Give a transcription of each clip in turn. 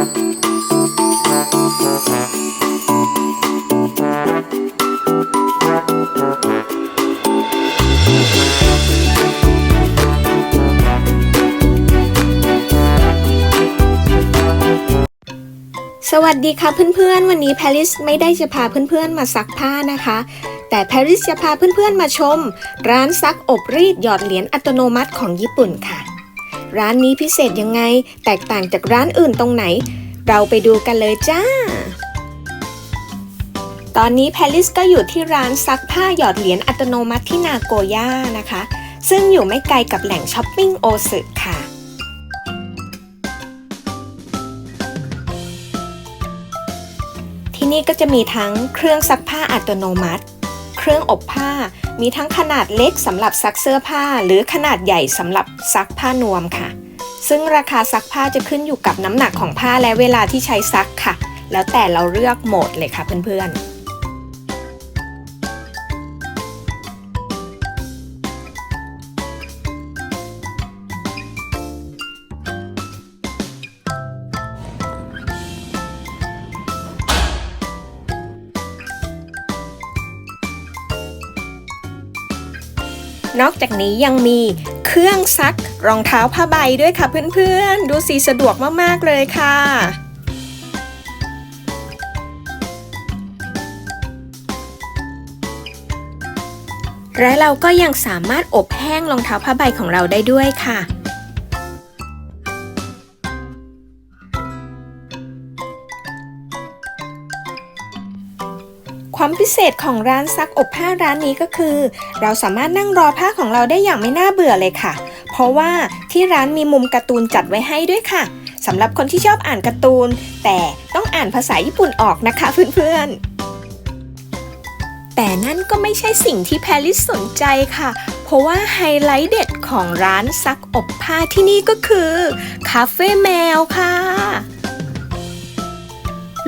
สวัสดีค่ะเพื่อนๆ วันนี้แพริสไม่ได้จะพาเพื่อนๆ มาซักผ้านะคะ แต่แพริสจะพาเพื่อนๆ มาชม ร้านซักอบรีดหยอดเหรียญอัตโนมัติของญี่ปุ่นค่ะ ร้านนี้พิเศษยังไง แตกต่างจากร้านอื่นตรงไหน เราไปดูกันเลยจ้า ตอนนี้แพริสก็อยู่ที่ร้านซักผ้าหยอดเหรียญอัตโนมัติที่นาโกย่านะคะ ซึ่งอยู่ไม่ไกลกับแหล่งช้อปปิ้งโอซึค่ะที่นี่ก็จะมีทั้งเครื่องซักผ้าอัตโนมัติ เครื่องอบผ้า มีทั้งขนาดเล็กสำหรับซักเสื้อผ้า หรือขนาดใหญ่สำหรับซักผ้านวมค่ะ ซึ่งราคาซักผ้าจะขึ้นอยู่กับน้ำหนักของผ้าและเวลาที่ใช้ซักค่ะ แล้วแต่เราเลือกโหมดเลยค่ะเพื่อนๆ นอกจากนี้ยังมีเครื่องซักรองเท้าผ้าใบด้วยค่ะเพื่อนๆ ดูสีสะดวกมากๆเลยค่ะและเราก็ยังสามารถอบแห้งรองเท้าผ้าใบของเราได้ด้วยค่ะ ความพิเศษของร้านซักอบผ้าร้านนี้ก็คือ เราสามารถนั่งรอผ้าของเราได้อย่างไม่น่าเบื่อเลยค่ะ เพราะว่าที่ร้านมีมุมการ์ตูนจัดไว้ให้ด้วยค่ะสำหรับคนที่ชอบอ่านการ์ตูน แต่ต้องอ่านภาษาญี่ปุ่นออกนะคะเพื่อนๆ แต่นั่นก็ไม่ใช่สิ่งที่แพรลิสสนใจค่ะ เพราะว่าไฮไลท์เด็ดของร้านซักอบผ้าที่นี่ก็คือ คาเฟ่แมวค่ะ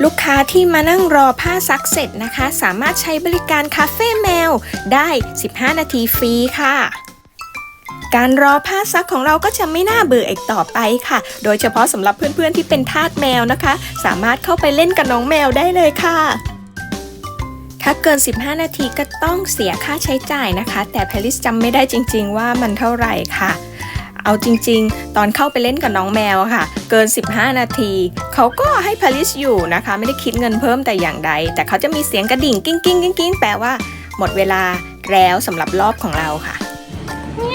ลูกค้าที่มานั่งรอผ้าซักเสร็จนะคะ สามารถใช้บริการคาเฟ่แมวได้ 15 นาทีฟรีค่ะการรอผ้าซักของเราก็จะไม่น่าเบื่ออีกต่อไปค่ะ โดยเฉพาะสำหรับเพื่อนๆที่เป็นทาสแมวนะคะ สามารถเข้าไปเล่นกับน้องแมวได้เลยค่ะ ถ้าเกิน 15 นาทีก็ต้องเสียค่าใช้จ่ายนะคะ แต่แพลิสจำไม่ได้จริงๆว่ามันเท่าไหร่ค่ะ เอาจริง ๆ ตอนเข้าไปเล่นกับน้องแมวค่ะ เกิน 15 นาที เขาก็ให้พาริสอยู่นะคะ ไม่ได้คิดเงินเพิ่มแต่อย่างใด แต่เขาจะมีเสียงกระดิ่งกิ้งกิ้งกิ้งกิ้งแปลว่า หมดเวลาแล้วสำหรับรอบของเราค่ะอุ้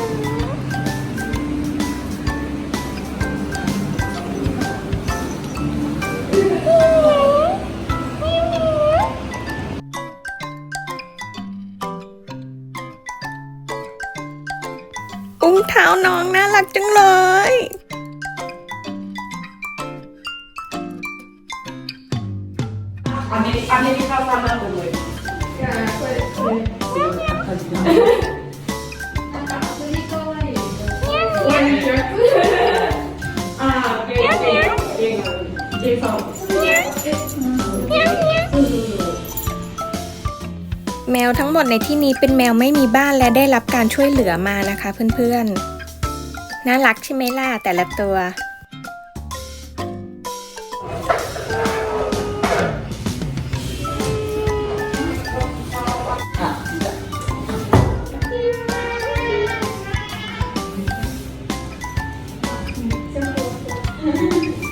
ง เท้าน้องน่ารักจังเลย อันนี้อันนี้ข้าวซ้ำมาหมดเลยอ่าเก่งเก่งเก่งเก่ง วทั้งหมดในที่นี้เป็นแมวไม่มีบ้านและได้รับการช่วยเหลือมานะคะเพื่อนๆ น่ารักใช่ไหมล่ะแต่ละตัวご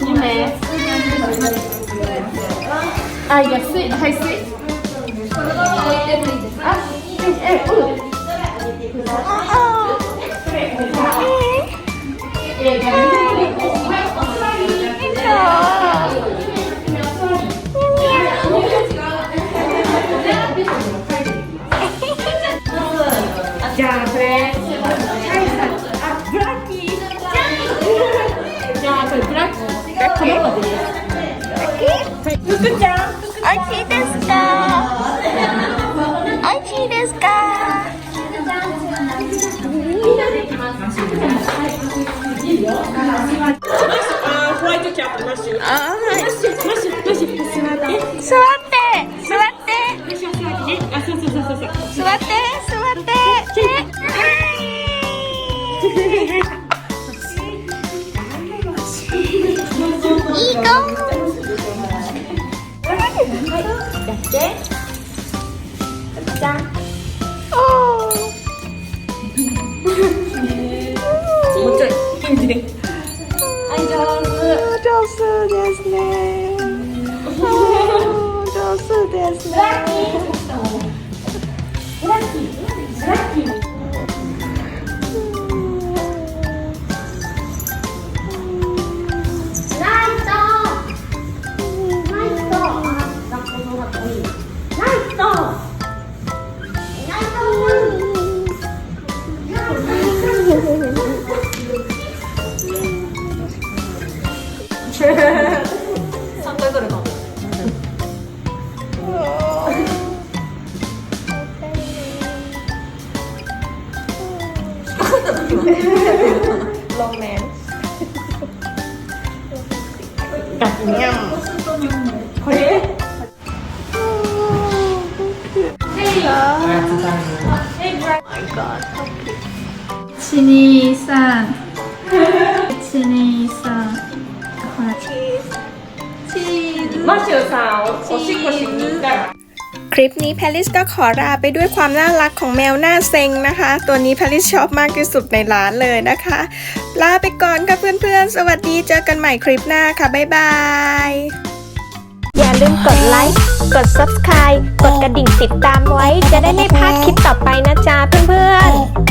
你没？哎，结束，开始。啊，哎，嗯。福ちゃんおいしいですか？おいしいですか？ああはい。座って座って座って。あそうそうそうそう。ゃん。おお。もうちょい、キムで。はい、上手。上手ですね。上手ですね。ラッキー。ラッキー。ラッキー。 ลงแมนกับเงี้ยคนนี้ชินีซันชินีซันชีสชีสมาเชียวสาวโอชิโกชินิกัน คลิปนี้แพลิสก็ขอลาไปด้วยความน่ารักของแมวหน้าเซ็งนะคะ ตัวนี้แพลิสชอบมากที่สุดในร้านเลยนะคะ ลาไปก่อนค่ะเพื่อนๆ สวัสดีเจอกันใหม่คลิปหน้าค่ะ บ๊ายบาย อย่าลืมกดไลค์ กด subscribe กดกระดิ่งติดตามไว้ จะได้ไม่พลาดคลิปต่อไปนะจ๊ะเพื่อนๆ